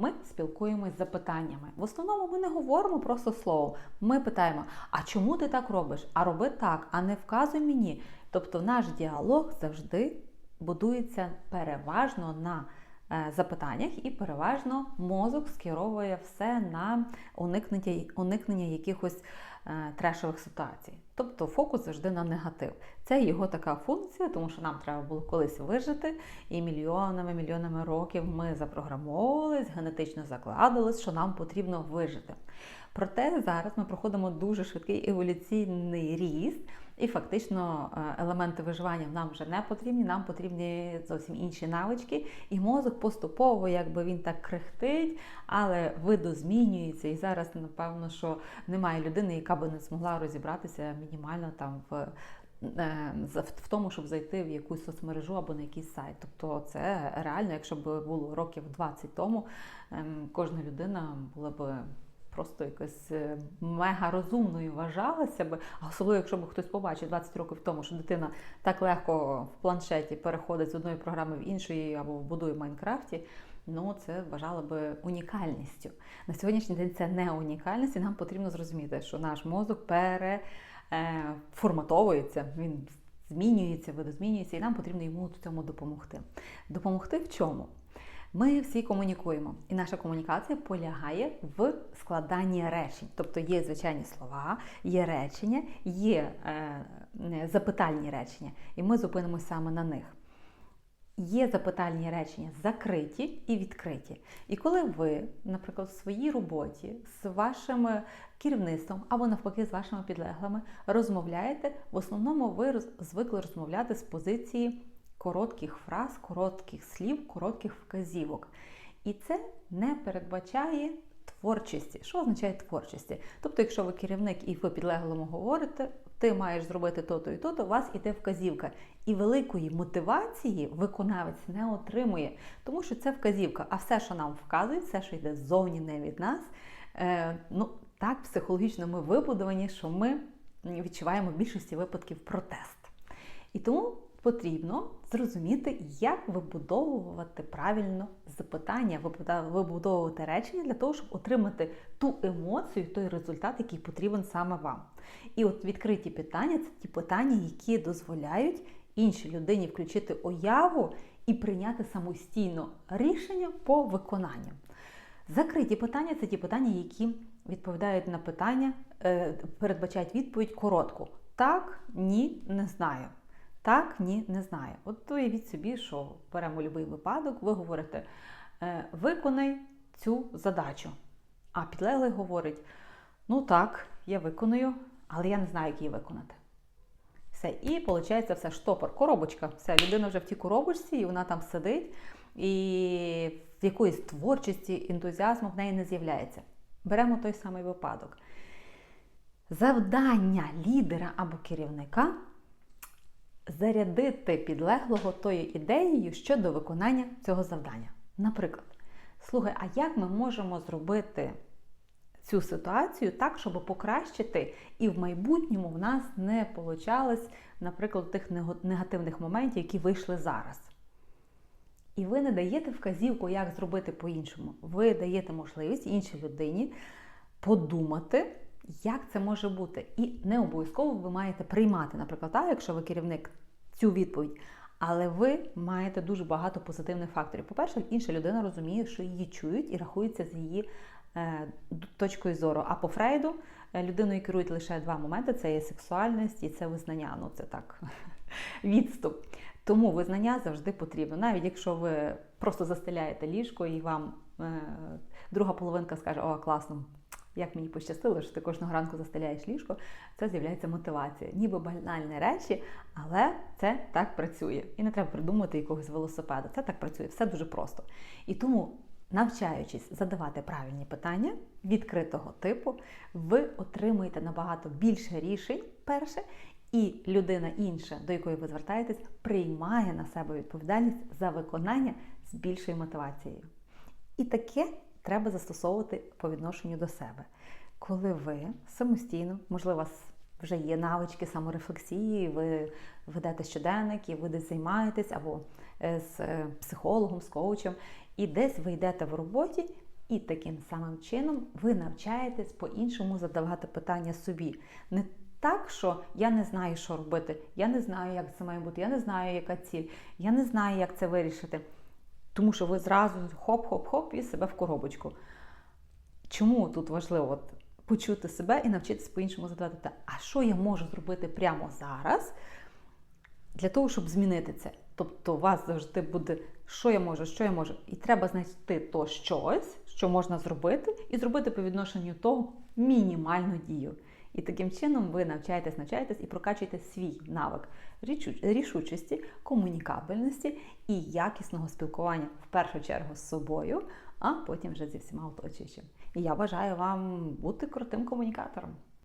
ми спілкуємось з запитаннями. В основному ми не говоримо просто словом. Ми питаємо: а чому ти так робиш? А роби так, а не вказуй мені. Тобто наш діалог завжди будується переважно на е, запитаннях, і переважно мозок скеровує все на уникнення, уникнення якихось трешових ситуацій. Тобто фокус завжди на негатив. Це його така функція, тому що нам треба було колись вижити, і мільйонами, мільйонами років ми запрограмовувались, генетично закладувались, що нам потрібно вижити. Проте зараз ми проходимо дуже швидкий еволюційний ріст, і фактично е, елементи виживання нам вже не потрібні, нам потрібні зовсім інші навички. І мозок поступово, якби він так крихтить, але видозмінюється. І зараз, напевно, що немає людини, яка би не змогла розібратися мінімально там в. е, В тому, щоб зайти в якусь соцмережу або на якийсь сайт. Тобто це реально, якщо б було років 20 тому, ем, кожна людина була б просто якось е, мега розумною вважалася а особливо, якщо б хтось побачив 20 років тому, що дитина так легко в планшеті переходить з одної програми в іншої або будує в Майнкрафті. Ну, це вважало би унікальністю. На сьогоднішній день це не унікальність, і нам потрібно зрозуміти, що наш мозок переформатовується, він змінюється, видозмінюється, і нам потрібно йому в цьому допомогти. Допомогти в чому? Ми всі комунікуємо, і наша комунікація полягає в складанні речень. Тобто є звичайні слова, є речення, є е, запитальні речення, і ми зупинимося саме на них. Є запитальні речення закриті і відкриті. І коли ви, наприклад, в своїй роботі з вашим керівництвом або навпаки з вашими підлеглими розмовляєте, в основному ви звикли розмовляти з позиції коротких фраз, коротких слів, коротких вказівок. І це не передбачає творчості. Що означає творчості? Тобто, якщо ви керівник і ви підлеглому говорите, ти маєш зробити то-то і то-то, у вас іде вказівка. І великої мотивації виконавець не отримує, тому що це вказівка. А все, що нам вказують, все, що йде ззовні, не від нас, е, ну так психологічно ми вибудовані, що ми відчуваємо в більшості випадків протест. І тому потрібно зрозуміти, як вибудовувати правильно запитання, вибудовувати речення для того, щоб отримати ту емоцію, той результат, який потрібен саме вам. І от відкриті питання це ті питання, які дозволяють іншій людині включити уяву і прийняти самостійно рішення по виконанню. Закриті питання це ті питання, які відповідають на питання, е, передбачають відповідь коротку: так, ні, не знаю. Так, ні, не знаю. От уявіть собі, що беремо будь-який випадок, ви говорите, е, виконай цю задачу. А підлеглий говорить: ну так, я виконую, але я не знаю, як її виконати. Все, і виходить все штопор, коробочка. Все, людина вже в тій коробочці, і вона там сидить, і в якоїсь творчості, ентузіазму в неї не з'являється. Беремо той самий випадок. Завдання лідера або керівника зарядити підлеглого тою ідеєю щодо виконання цього завдання. Наприклад, слухай, а як ми можемо зробити цю ситуацію так, щоб покращити, і в майбутньому в нас не получалось, наприклад, тих негативних моментів, які вийшли зараз. І ви не даєте вказівку, як зробити по-іншому. Ви даєте можливість іншій людині подумати, як це може бути. І не обов'язково ви маєте приймати, наприклад, так, якщо ви керівник, цю відповідь. Але ви маєте дуже багато позитивних факторів. По-перше, інша людина розуміє, що її чують і рахується з її е, точкою зору. А по Фрейду е, людиною керують лише два моменти: це є сексуальність і це визнання. Ну це так, відступ. Тому визнання завжди потрібно. Навіть якщо ви просто застеляєте ліжко і вам е, друга половинка скаже, о, класно, як мені пощастило, що ти кожного ранку застеляєш ліжко, це з'являється мотивація. Ніби банальні речі, але це так працює. І не треба придумувати якогось велосипеда. Це так працює, все дуже просто. І тому, навчаючись задавати правильні питання відкритого типу, ви отримуєте набагато більше рішень, перше, і людина інша, до якої ви звертаєтесь, приймає на себе відповідальність за виконання з більшою мотивацією. І таке треба застосовувати по відношенню до себе. Коли ви самостійно, можливо, у вас вже є навички саморефлексії, ви ведете щоденник, і ви десь займаєтесь або е, з е, психологом, з коучем, і десь ви йдете в роботі І таким самим чином ви навчаєтесь по-іншому задавати питання собі. Не так, що я не знаю, що робити, я не знаю, як це має бути, я не знаю, яка ціль, я не знаю, як це вирішити. Тому що ви зразу хоп-хоп-хоп і себе в коробочку. Чому тут важливо от, почути себе і навчитися по-іншому задавати а що я можу зробити прямо зараз для того, щоб змінити це? Тобто у вас завжди буде, що я можу, що я можу. І треба знайти то щось, що можна зробити, і зробити по відношенню того мінімальну дію. І таким чином ви навчаєтесь, навчаєтесь і прокачуєте свій навик рішучості, комунікабельності і якісного спілкування в першу чергу з собою, а потім вже зі всіма оточуючими. І я бажаю вам бути крутим комунікатором.